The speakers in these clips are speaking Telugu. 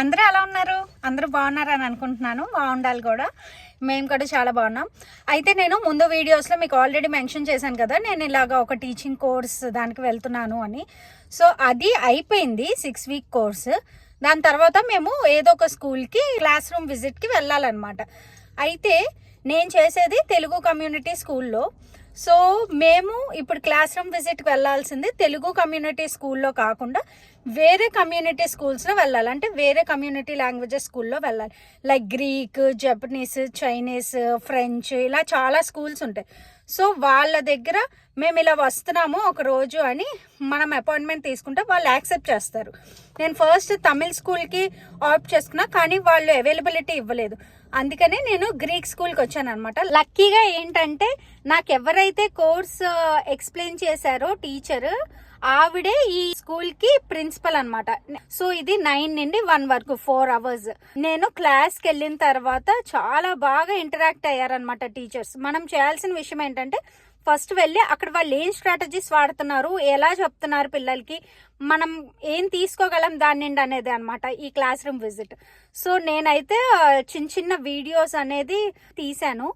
అందరూ ఎలా ఉన్నారు? అందరూ బాగున్నారని అనుకుంటున్నాను. బాగుండాలి కూడా. మేము కూడా చాలా బాగున్నాం. అయితే నేను ముందు వీడియోస్లో మీకు ఆల్రెడీ మెన్షన్ చేశాను కదా నేను ఇలాగ ఒక టీచింగ్ కోర్స్ దానికి వెళ్తున్నాను అని. సో అది అయిపోయింది సిక్స్ వీక్ కోర్స్ దాని తర్వాత మేము ఏదో ఒక స్కూల్కి క్లాస్ రూమ్ విజిట్కి వెళ్ళాలన్నమాట. అయితే నేను చేసేది తెలుగు కమ్యూనిటీ స్కూల్లో సో మేము ఇప్పుడు క్లాస్ రూమ్ విజిట్కి వెళ్ళాల్సింది తెలుగు కమ్యూనిటీ స్కూల్లో కాకుండా వేరే కమ్యూనిటీ స్కూల్స్లో వెళ్ళాలి. అంటే వేరే కమ్యూనిటీ లాంగ్వేజెస్ స్కూల్లో వెళ్ళాలి. Like Greek Japanese Chinese French ఇలా చాలా స్కూల్స్ ఉంటాయి. సో వాళ్ళ దగ్గర మేము ఇలా వస్తున్నాము ఒక రోజు అని మనం అపాయింట్మెంట్ తీసుకుంటే వాళ్ళు యాక్సెప్ట్ చేస్తారు. నేను ఫస్ట్ తమిళ్ స్కూల్కి ఆప్ట్ చేసుకున్నా కానీ వాళ్ళు అవైలబిలిటీ ఇవ్వలేదు. అందుకనే నేను గ్రీక్ స్కూల్కి వచ్చాను అనమాట లక్కీగా ఏంటంటే నాకు ఎవరైతే కోర్స్ ఎక్స్ప్లెయిన్ uh, చేశారో టీచర్ ఆవిడే ఈ స్కూల్కి ప్రిన్సిపల్ అనమాట సో ఇది నైన్ నుండి వన్ వరకు ఫోర్ అవర్స్. నేను క్లాస్కి వెళ్ళిన తర్వాత చాలా బాగా ఇంటరాక్ట్ అయ్యారనమాట టీచర్స్. మనం చేయాల్సిన విషయం ఏంటంటే ఫస్ట్ వెళ్ళి అక్కడ వాళ్ళు ఏం స్ట్రాటజీస్ వాడుతున్నారు ఎలా చెప్తున్నారు పిల్లలకి మనం ఏం తీసుకోగలం దాని నుండి అనేది అనమాట ఈ క్లాస్ రూమ్ విజిట్. సో నేనైతే చిన్న చిన్న వీడియోస్ అనేది తీశాను.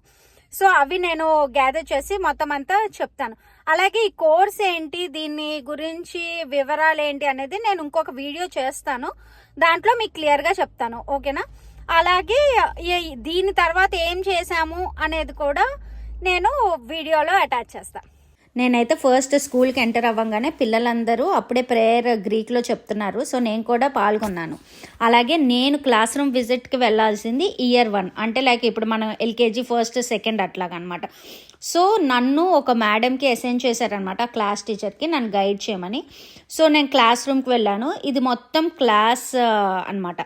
సో అవి నేను గ్యాదర్ చేసి మొత్తం అంతా చెప్తాను. అలాగే ఈ కోర్స్ ఏంటి దీన్ని గురించి వివరాలు ఏంటి అనేది నేను ఇంకొక వీడియో చేస్తాను. దాంట్లో మీకు క్లియర్గా చెప్తాను ఓకేనా? అలాగే ఈ- దీని తర్వాత ఏం చేశాము అనేది కూడా నేను వీడియోలో అటాచ్ చేస్తాను నేనైతే ఫస్ట్ స్కూల్కి ఎంటర్ అవ్వగానే పిల్లలందరూ అప్పుడే ప్రేయర్ గ్రీక్లో చెప్తున్నారు. సో నేను కూడా పాల్గొన్నాను. అలాగే నేను క్లాస్ రూమ్ విజిట్కి వెళ్ళాల్సింది ఇయర్ వన్ అంటే లైక్ ఇప్పుడు మనం ఎల్కేజీ ఫస్ట్ సెకండ్ అట్లాగనమాట. సో నన్ను ఒక మేడంకి అసైన్ చేశారనమాట క్లాస్ టీచర్కి నన్ను గైడ్ చేయమని. సో నేను క్లాస్ రూమ్కి వెళ్ళాను. ఇది మొత్తం క్లాస్ అనమాట.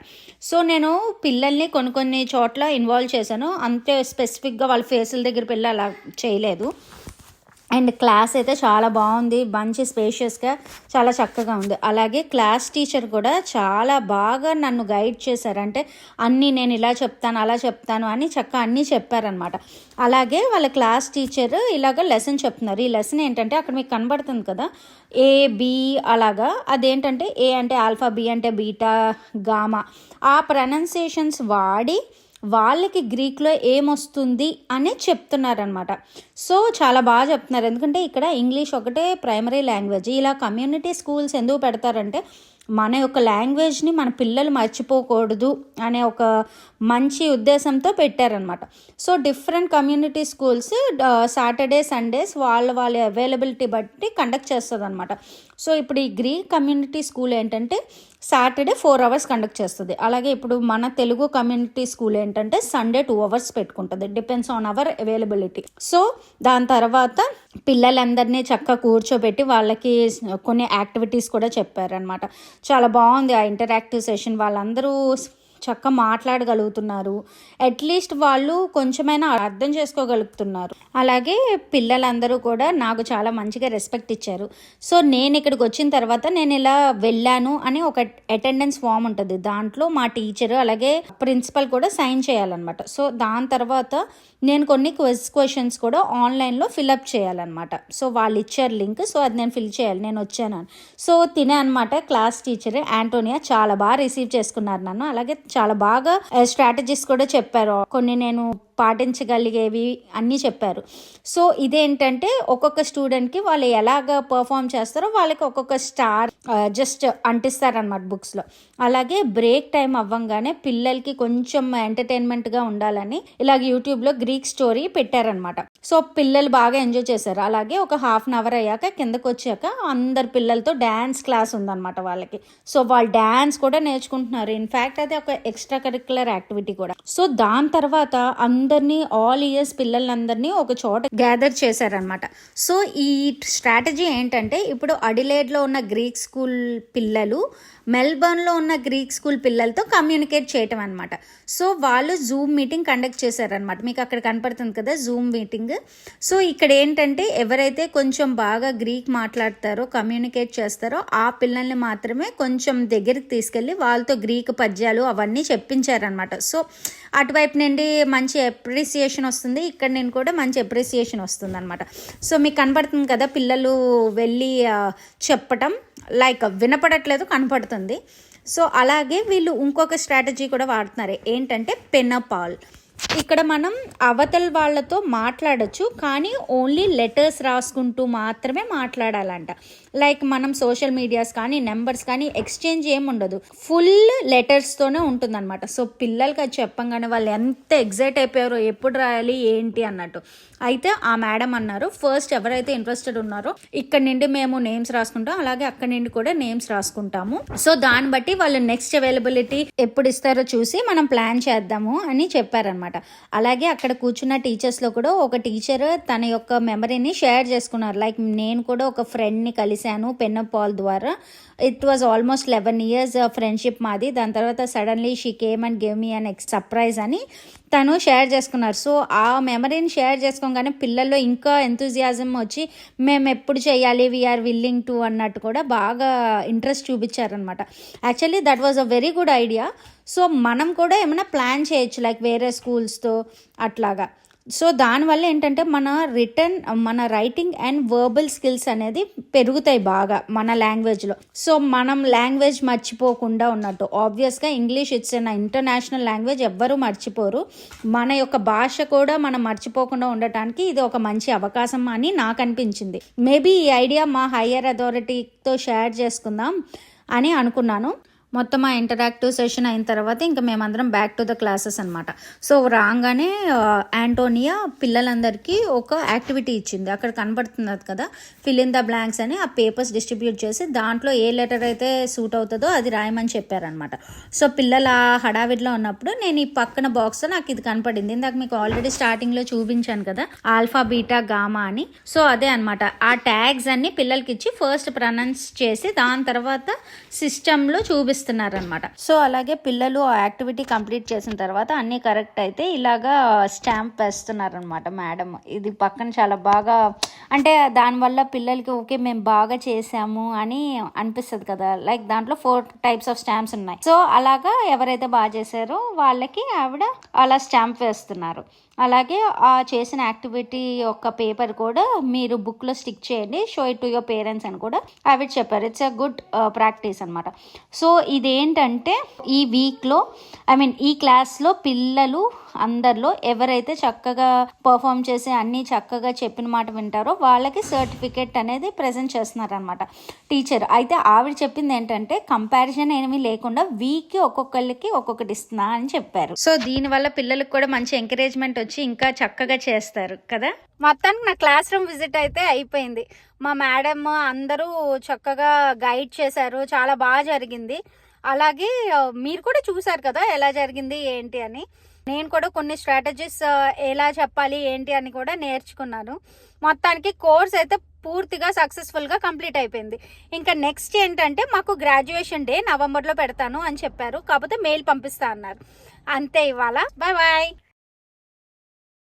సో నేను పిల్లల్ని కొన్ని కొన్ని చోట్ల ఇన్వాల్వ్ చేశాను. అంతే స్పెసిఫిక్గా వాళ్ళ ఫేసుల దగ్గర వెళ్ళి అలా చేయలేదు. అండ్ క్లాస్ అయితే చాలా బాగుంది. మంచి స్పేషియస్గా చాలా చక్కగా ఉంది. అలాగే క్లాస్ టీచర్ కూడా చాలా బాగా నన్ను గైడ్ చేశారు. అంటే అన్నీ నేను ఇలా చెప్తాను అలా చెప్తాను అని చక్కగా అన్నీ చెప్పారనమాట అలాగే వాళ్ళ క్లాస్ టీచర్ ఇలాగ లెసన్ చెప్తున్నారు. ఈ లెసన్ ఏంటంటే అక్కడ మీకు కనబడుతుంది కదా ఏ బి అలాగా. అదేంటంటే ఏ అంటే ఆల్ఫా బి అంటే బీటా గామా ఆ ప్రొనౌన్సియేషన్స్ వాడి వాళ్ళకి గ్రీక్లో ఏమొస్తుంది అని చెప్తున్నారనమాట సో చాలా బాగా చెప్తున్నారు. ఎందుకంటే ఇక్కడ ఇంగ్లీష్ ఒకటే ప్రైమరీ లాంగ్వేజ్ ఇలా కమ్యూనిటీ స్కూల్స్ ఎందుకు పెడతారంటే మన యొక్క లాంగ్వేజ్ని మన పిల్లలు మర్చిపోకూడదు అనే ఒక మంచి ఉద్దేశంతో పెట్టారనమాట so different community schools Saturday Sundays వాళ్ళ వాళ్ళ అవైలబిలిటీ బట్టి కండక్ట్ చేస్తుంది అనమాట సో ఇప్పుడు ఈ గ్రీక్ కమ్యూనిటీ స్కూల్ ఏంటంటే సాటర్డే ఫోర్ అవర్స్ కండక్ట్ చేస్తుంది. అలాగే ఇప్పుడు మన తెలుగు కమ్యూనిటీ స్కూల్ ఏంటంటే సండే టూ అవర్స్ పెట్టుకుంటుంది. Depends on our availability. So దాని తర్వాత పిల్లలందరినీ చక్కగా కూర్చోబెట్టి వాళ్ళకి కొన్ని యాక్టివిటీస్ కూడా చెప్పారనమాట చాలా బాగుంది ఆ ఇంటరాక్టివ్ సెషన్. వాళ్ళందరూ చక్కగా మాట్లాడగలుగుతున్నారు. అట్లీస్ట్ వాళ్ళు కొంచెమైనా అర్థం చేసుకోగలుగుతున్నారు. అలాగే పిల్లలందరూ కూడా నాకు చాలా మంచిగా రెస్పెక్ట్ ఇచ్చారు. సో నేను ఇక్కడికి వచ్చిన తర్వాత నేను ఇలా వెళ్ళాను అని ఒక అటెండెన్స్ ఫామ్ ఉంటుంది. దాంట్లో మా టీచర్ అలాగే ప్రిన్సిపల్ కూడా సైన్ చేయాలన్నమాట. సో దాని తర్వాత నేను కొన్ని క్వెస్ క్వశ్చన్స్ కూడా ఆన్లైన్లో ఫిలప్ చేయాలన్నమాట. సో వాళ్ళు ఇచ్చారు లింక్ సో అది నేను ఫిల్ చేయాలి. నేను వచ్చాను సో తినే అనమాట క్లాస్ టీచర్ యాంటోనియా చాలా బాగా రిసీవ్ చేసుకున్నారు నన్ను. అలాగే చాలా బాగా స్ట్రాటజీస్ కూడా చెప్పారు. కొన్ని నేను పాటించగలిగేవి అన్నీ చెప్పారు. సో ఇదేంటంటే ఒక్కొక్క స్టూడెంట్కి వాళ్ళు ఎలాగ పర్ఫామ్ చేస్తారో వాళ్ళకి ఒక్కొక్క స్టార్ జస్ట్ అంటిస్తారనమాట బుక్స్లో అలాగే బ్రేక్ టైం అవ్వంగానే పిల్లలకి కొంచెం ఎంటర్టైన్మెంట్గా ఉండాలని ఇలాగ యూట్యూబ్లో గ్రీక్ స్టోరీ పెట్టారనమాట సో పిల్లలు బాగా ఎంజాయ్ చేశారు. అలాగే ఒక హాఫ్ అన్ అవర్ అయ్యాక కిందకు వచ్చాక అందరు పిల్లలతో డ్యాన్స్ క్లాస్ ఉందన్నమాట వాళ్ళకి. సో వాళ్ళు డ్యాన్స్ కూడా నేర్చుకుంటున్నారు. ఇన్ఫ్యాక్ట్ అది ఒక ఎక్స్ట్రా కరిక్యులర్ యాక్టివిటీ కూడా. సో దాని తర్వాత అందరినీ ఆల్ ఇయర్స్ పిల్లలందరినీ ఒక చోట గ్యాదర్ చేశారనమాట సో ఈ స్ట్రాటజీ ఏంటంటే ఇప్పుడు అడిలేడ్లో ఉన్న గ్రీక్ స్కూల్ స్కూల్ పిల్లలు మెల్బర్న్లో ఉన్న గ్రీక్ స్కూల్ పిల్లలతో కమ్యూనికేట్ చేయటం అనమాట సో వాళ్ళు జూమ్ మీటింగ్ కండక్ట్ చేశారనమాట మీకు అక్కడ కనపడుతుంది కదా జూమ్ మీటింగ్ సో ఇక్కడ ఏంటంటే ఎవరైతే కొంచెం బాగా గ్రీక్ మాట్లాడతారో కమ్యూనికేట్ చేస్తారో ఆ పిల్లల్ని మాత్రమే కొంచెం దగ్గరికి తీసుకెళ్ళి వాళ్ళతో గ్రీక్ పద్యాలు అవన్నీ చెప్పించారనమాట సో అటువైపు నుండి మంచి అప్రిసియేషన్ వస్తుంది ఇక్కడ నేను కూడా మంచి అప్రిసియేషన్ వస్తుంది అనమాట సో మీకు కనబడుతుంది కదా పిల్లలు వెళ్ళి చెప్పటం. లైక్ వినపడట్లేదు కనపడుతుంది. సో అలాగే వీళ్ళు ఇంకొక స్ట్రాటజీ కూడా వాడుతున్నారు. ఏంటంటే పెనపాల్ ఇక్కడ మనం అవతల వాళ్ళతో మాట్లాడొచ్చు కానీ ఓన్లీ లెటర్స్ రాసుకుంటూ మాత్రమే మాట్లాడాలంట. లైక్ మనం సోషల్ మీడియాస్ కానీ నెంబర్స్ కానీ ఎక్స్చేంజ్ ఏముండదు ఫుల్ లెటర్స్తోనే ఉంటుందన్నమాట. సో పిల్లలకి అది చెప్పంగానే వాళ్ళు ఎంత ఎగ్జైట్ అయిపోయారో ఎప్పుడు రాయాలి ఏంటి అన్నట్టు. అయితే ఆ మేడం అన్నారు ఫస్ట్ ఎవరైతే ఇంట్రెస్టెడ్ ఉన్నారో ఇక్కడ నుండి మేము నేమ్స్ రాసుకుంటాం అలాగే అక్కడ నుండి కూడా నేమ్స్ రాసుకుంటాము. సో దాన్ని బట్టి వాళ్ళు నెక్స్ట్ అవైలబిలిటీ ఎప్పుడు ఇస్తారో చూసి మనం ప్లాన్ చేద్దాము అని చెప్పారనమాట అలాగే అక్కడ కూర్చున్న టీచర్స్లో కూడా ఒక టీచర్ తన యొక్క మెమరీని షేర్ చేసుకున్నారు. లైక్ నేను కూడా ఒక ఫ్రెండ్ని కలిశాను పెన్ పాల్ ద్వారా. It was almost eleven years friendship మాది. దాని తర్వాత suddenly she came and gave me an ex surprise అని తను షేర్ చేసుకున్నారు. సో ఆ మెమరీని షేర్ చేసుకోగానే పిల్లల్లో ఇంకా ఎంతూజియాజం వచ్చి మేము ఎప్పుడు చేయాలి? వీఆర్ విల్లింగ్ టు అన్నట్టు కూడా బాగా interest చూపించారనమాట actually that was a very good idea so మనం కూడా ఏమైనా ప్లాన్ చేయొచ్చు లైక్ వేరే స్కూల్స్తో అట్లాగా. సో దానివల్ల ఏంటంటే మన రిటర్న్ మన రైటింగ్ అండ్ వర్బల్ స్కిల్స్ అనేది పెరుగుతాయి బాగా మన లాంగ్వేజ్లో సో మనం లాంగ్వేజ్ మర్చిపోకుండా ఉన్నట్టు ఆబ్వియస్గా English it's an international language ఎవ్వరూ మర్చిపోరు. మన యొక్క భాష కూడా మనం మర్చిపోకుండా ఉండటానికి ఇది ఒక మంచి అవకాశం అని నాకు అనిపించింది. మేబీ ఈ ఐడియా మా హయ్యర్ అథారిటీతో షేర్ చేసుకుందాం అని అనుకున్నాను. మొత్తం ఆ ఇంటరాక్టివ్ సెషన్ అయిన తర్వాత ఇంకా మేమందరం బ్యాక్ టు ద క్లాసెస్ అనమాట సో రాగానే యాంటోనియా పిల్లలందరికీ ఒక యాక్టివిటీ ఇచ్చింది. అక్కడ కనబడుతున్నది కదా ఫిల్ ఇన్ ద బ్లాంక్స్ అని ఆ పేపర్స్ డిస్ట్రిబ్యూట్ చేసి దాంట్లో ఏ లెటర్ అయితే సూట్ అవుతుందో అది రాయమని చెప్పారనమాట సో పిల్లలు ఆ హడావిడిలో ఉన్నప్పుడు నేను ఈ పక్కన బాక్స్ నాకు ఇది కనపడింది. ఇందాక మీకు ఆల్రెడీ స్టార్టింగ్లో చూపించాను కదా ఆల్ఫా బీటా గామా అని. సో అదే అనమాట ఆ ట్యాగ్స్ అన్ని పిల్లలకి ఇచ్చి ఫస్ట్ ప్రనౌన్స్ చేసి దాని తర్వాత సిస్టంలో చూపిస్తున్నారనమాట సో అలాగే పిల్లలు ఆ యాక్టివిటీ కంప్లీట్ చేసిన తర్వాత అన్నీ కరెక్ట్ అయితే ఇలాగా స్టాంప్ వేస్తున్నారనమాట మేడం. ఇది పక్కన చాలా బాగా అంటే దానివల్ల పిల్లలకి ఓకే మేము బాగా చేసాము అని అనిపిస్తుంది కదా. లైక్ దాంట్లో ఫోర్ టైప్స్ ఆఫ్ స్టాంప్స్ ఉన్నాయి. సో అలాగా ఎవరైతే బాగా చేశారో వాళ్ళకి ఆవిడ అలా స్టాంప్ వేస్తున్నారు. అలాగే ఆ చేసిన యాక్టివిటీ యొక్క పేపర్ కూడా మీరు బుక్లో స్టిక్ చేయండి. Show it to your parents అని కూడా ఆవిడ చెప్పారు. ఇట్స్ అ గుడ్ ప్రాక్టీస్ అనమాట సో ఇదేంటంటే ఈ వీక్లో ఐ మీన్ ఈ క్లాస్లో పిల్లలు అందరిలో ఎవరైతే చక్కగా పర్ఫామ్ చేసి అన్నీ చక్కగా చెప్పిన మాట వింటారో వాళ్ళకి సర్టిఫికేట్ అనేది ప్రజెంట్ చేస్తున్నారనమాట టీచర్ అయితే ఆవిడ చెప్పింది ఏంటంటే కంపారిజన్ ఏమీ లేకుండా వీక్కి ఒక్కొక్కరికి ఒక్కొక్కటి ఇస్తున్నా అని చెప్పారు. సో దీనివల్ల పిల్లలకు కూడా మంచి ఎంకరేజ్మెంట్ వచ్చి ఇంకా చక్కగా చేస్తారు కదా? మొత్తానికి నా క్లాస్ రూమ్ విజిట్ అయితే అయిపోయింది. మా మేడం అందరూ చక్కగా గైడ్ చేశారు. చాలా బాగా జరిగింది. అలాగే మీరు కూడా చూసారు కదా ఎలా జరిగింది ఏంటి అని. నేను కూడా కొన్ని స్ట్రాటజీస్ ఎలా చెప్పాలి ఏంటి అని కూడా నేర్చుకున్నాను. మొత్తానికి కోర్స్ అయితే పూర్తిగా సక్సెస్ఫుల్గా కంప్లీట్ అయిపోయింది. ఇంకా నెక్స్ట్ ఏంటంటే మాకు గ్రాడ్యుయేషన్ డే నవంబర్లో పెడతాను అని చెప్పారు. కాకపోతే మెయిల్ పంపిస్తా అన్నారు. అంతే ఇవాళ. Bye bye.